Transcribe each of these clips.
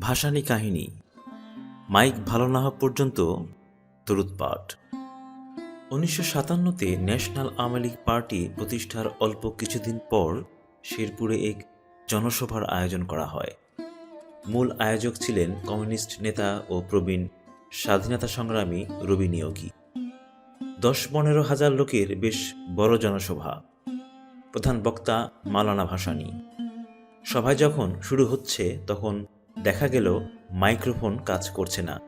ভাসানি কাহিনী। মাইক ভালো না হওয়া পর্যন্ত দরুদ পাঠ। উনিশশো সাতান্নতে ন্যাশনাল আওয়ামী লীগ পার্টি প্রতিষ্ঠার অল্প কিছুদিন পর শেরপুরে এক জনসভার আয়োজন করা হয়। মূল আয়োজক ছিলেন কমিউনিস্ট নেতা ও প্রবীণ স্বাধীনতা সংগ্রামী রবি নিয়োগী। দশ পনেরো হাজার লোকের বেশ বড় জনসভা। প্রধান বক্তা মালানা ভাসানী। সভায় যখন শুরু হচ্ছে, তখন দেখা গেল মাইক্রোফোন কাজ করছে না।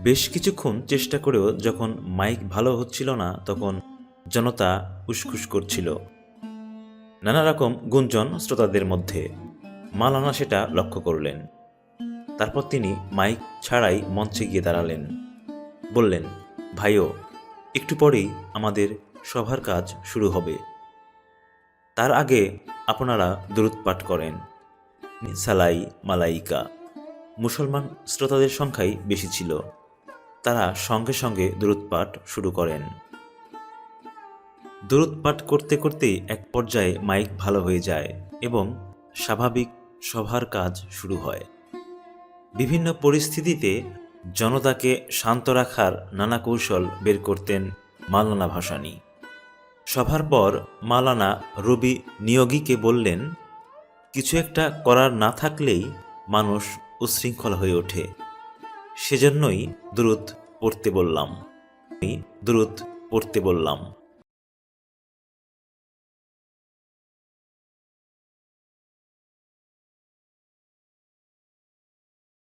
বেশ কিছুক্ষণ চেষ্টা করেও যখন মাইক ভালো হচ্ছিল না, তখন জনতা উসখুস করছিল। নানা রকম গুঞ্জন শ্রোতাদের মধ্যে। মালানা সেটা লক্ষ্য করলেন। তারপর তিনি মাইক ছাড়াই মঞ্চে গিয়ে দাঁড়ালেন। বললেন, ভাইও, একটু পরেই আমাদের সভার কাজ শুরু হবে। তার আগে আপনারা দূরত পাঠ করেন। সালাই, মালাইকা, মুসলমান শ্রোতাদের সংখ্যাই বেশি ছিল। তারা সঙ্গে সঙ্গে দূরত পাঠ শুরু করেন। দূরত পাঠ করতে করতেই এক পর্যায়ে মাইক ভালো হয়ে যায় এবং স্বাভাবিক সভার কাজ শুরু হয়। বিভিন্ন পরিস্থিতিতে জনতাকে শান্ত রাখার নানা কৌশল বের করতেন মালানা ভাসানী। সভার পর মালানা রবি নিয়োগীকে বললেন কিছু একটা করার না থাকলেই মানুষ উশৃঙ্খল হয়ে ওঠে। সেজন্যই দ্রুত পড়তে বললাম। আমি দূরত পড়তে বললাম।